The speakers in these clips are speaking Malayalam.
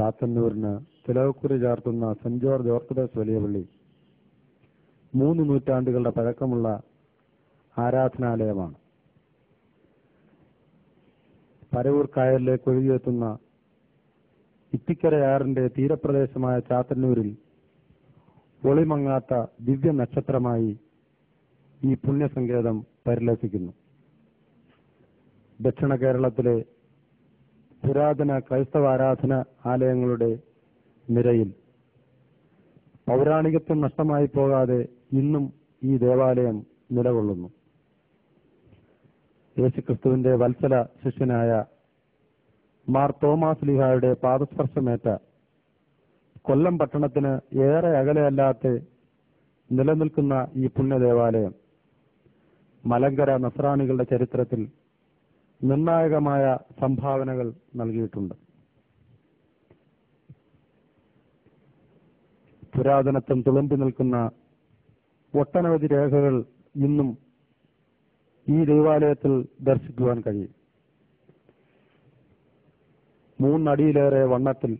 ചാത്തന്നൂരിന് തിലവക്കുറി ചാർത്തുന്ന സെന്റ് ജോർജ് ഓർത്തഡോക്സ് വലിയ പള്ളി. മൂന്ന് നൂറ്റാണ്ടുകളുടെ പഴക്കമുള്ള ആരാധനാലയമാണ്. പരവൂർ കായലിലേക്ക് ഒഴുകിയെത്തുന്ന ഇത്തിക്കരയാറിന്റെ തീരപ്രദേശമായ ചാത്തന്നൂരിൽ ഒളിമങ്ങാത്ത ദിവ്യ നക്ഷത്രമായി ഈ പുണ്യസങ്കേതം പരിലസിക്കുന്നു. ദക്ഷിണ കേരളത്തിലെ പുരാതന ക്രൈസ്തവ ആരാധന ആലയങ്ങളുടെ നിരയിൽ. പൗരാണികത്വം നഷ്ടമായി പോകാതെ ഇന്നും ഈ ദേവാലയം നിലകൊള്ളുന്നു. യേശുക്രിസ്തുവിന്റെ വത്സല ശിഷ്യനായ മാർ തോമാസ് ലിഹായുടെ പാദസ്പർശമേറ്റ കൊല്ലം പട്ടണത്തിന് ഏറെ അകലെയല്ലാത്ത നിലനിൽക്കുന്ന ഈ പുണ്യദേവാലയം മലങ്കര നസ്രാണികളുടെ ചരിത്രത്തിൽ നിർണായകമായ സംഭാവനകൾ നൽകിയിട്ടുണ്ട്. പുരാതനത്വം തുളുമ്പി നിൽക്കുന്ന ഒട്ടനവധി രേഖകൾ ഇന്നും ഈ ദൈവാലയത്തിൽ ദർശിക്കുവാൻ കഴിയും. മൂന്നടിയിലേറെ വണ്ണത്തിൽ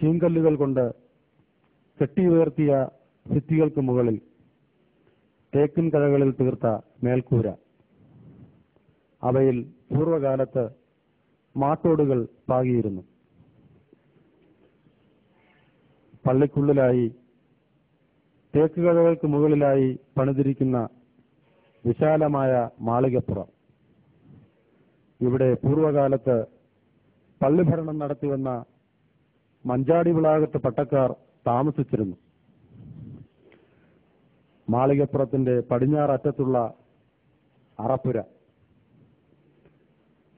ചീങ്കല്ലുകൾ കൊണ്ട് കെട്ടി കെട്ടിയുയർത്തിയ ഭിത്തികൾക്ക് മുകളിൽ തേക്കിൻ കഴകളിൽ തീർത്ത മേൽക്കൂര. അവയിൽ പൂർവകാലത്ത് മാട്ടോടുകൾ പാകിയിരുന്നു. പള്ളിക്കുള്ളിലായി തേക്കുകഴകൾക്ക് മുകളിലായി പണിതിരിക്കുന്ന വിശാലമായ മാളികപ്പുറം. ഇവിടെ പൂർവകാലത്ത് പള്ളിഭരണം നടത്തിവന്ന മഞ്ചാടി വിളാകത്ത് പട്ടക്കാർ താമസിച്ചിരുന്നു. മാളികപ്പുറത്തിന്റെ പടിഞ്ഞാററ്റത്തുള്ള അറപ്പുര.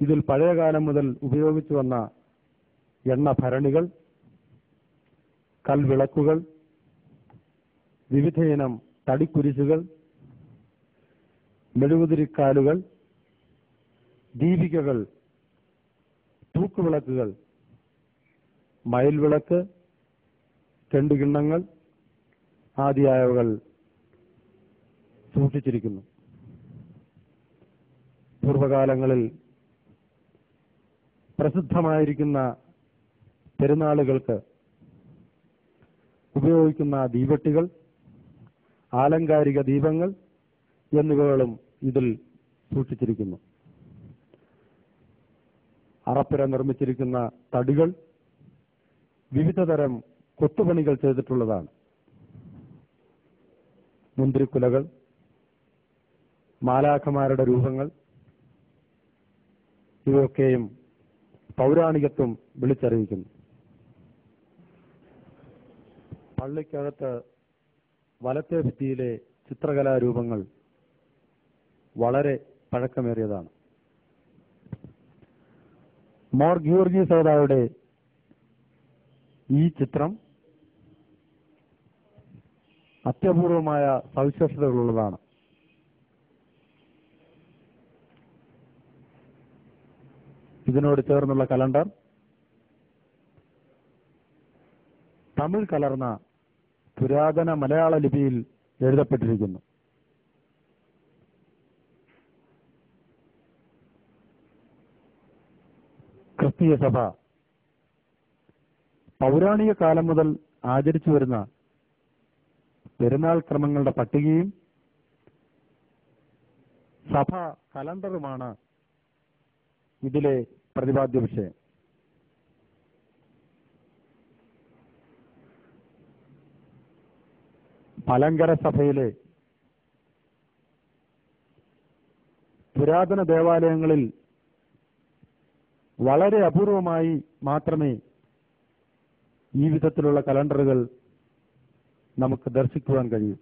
ഇതിൽ പഴയകാലം മുതൽ ഉപയോഗിച്ചു വന്ന എണ്ണ ഭരണികൾ കൽവിളക്കുകൾ വിവിധയിനം തടിക്കുരിശുകൾ മെഴുകുതിരിക്കാലുകൾ ദീപികകൾ തൂക്കുവിളക്കുകൾ മയിൽവിളക്ക് ചെണ്ടുകിണ്ണങ്ങൾ ആദിയായവകൾ സൂക്ഷിച്ചിരിക്കുന്നു. പൂർവകാലങ്ങളിൽ പ്രസിദ്ധമായിരിക്കുന്ന പെരുന്നാളുകൾക്ക് ഉപയോഗിക്കുന്ന ദീപട്ടികൾ ആലങ്കാരിക ദീപങ്ങൾ എന്നിവകളും ഇതിൽ സൂക്ഷിച്ചിരിക്കുന്നു. അറപ്പുര നിർമ്മിച്ചിരിക്കുന്ന തടികൾ വിവിധതരം കൊത്തുപണികൾ ചെയ്തിട്ടുള്ളതാണ്. മുന്തിരിക്കുലകൾ മാലാഖമാരുടെ രൂപങ്ങൾ ഇവയൊക്കെയും പൗരാണികത്വം വിളിച്ചറിയിക്കുന്നു. പള്ളിക്കകത്ത് വലത്തെ ഭിത്തിയിലെ ചിത്രകലാരൂപങ്ങൾ വളരെ പഴക്കമേറിയതാണ്. മോർ ഗ്യൂർജി സോദാവുടെ ഈ ചിത്രം അത്യപൂർവമായ സവിശേഷതകളുള്ളതാണ്. ഇതിനോട് ചേർന്നുള്ള കലണ്ടർ. തമിഴ് കലർന്ന പുരാതന മലയാള ലിപിയിൽ എഴുതപ്പെട്ടിരിക്കുന്നു. ക്രിസ്തീയ സഭ പൗരാണിക കാലം മുതൽ ആചരിച്ചു വരുന്ന പെരുന്നാൾ ക്രമങ്ങളുടെ പട്ടികയും സഭ കലണ്ടറുമാണ് ഇതിലെ പ്രതിപാദ്യ വിഷയം. മലങ്കര സഭയിലെ പുരാതന ദേവാലയങ്ങളിൽ വളരെ അപൂർവമായി മാത്രമേ ഈ വിധത്തിലുള്ള കലണ്ടറുകൾ നമുക്ക് ദർശിക്കുവാൻ കഴിയൂ.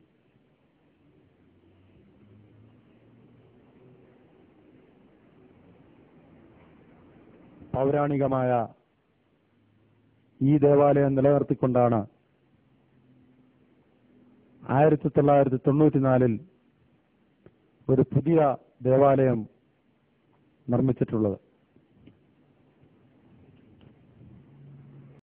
പൗരാണികമായ ഈ ദേവാലയം നിലനിർത്തിക്കൊണ്ടാണ് ആയിരത്തി തൊള്ളായിരത്തി തൊണ്ണൂറ്റിനാലിൽ ഒരു പുതിയ ദേവാലയം നിർമ്മിച്ചിട്ടുള്ളത്.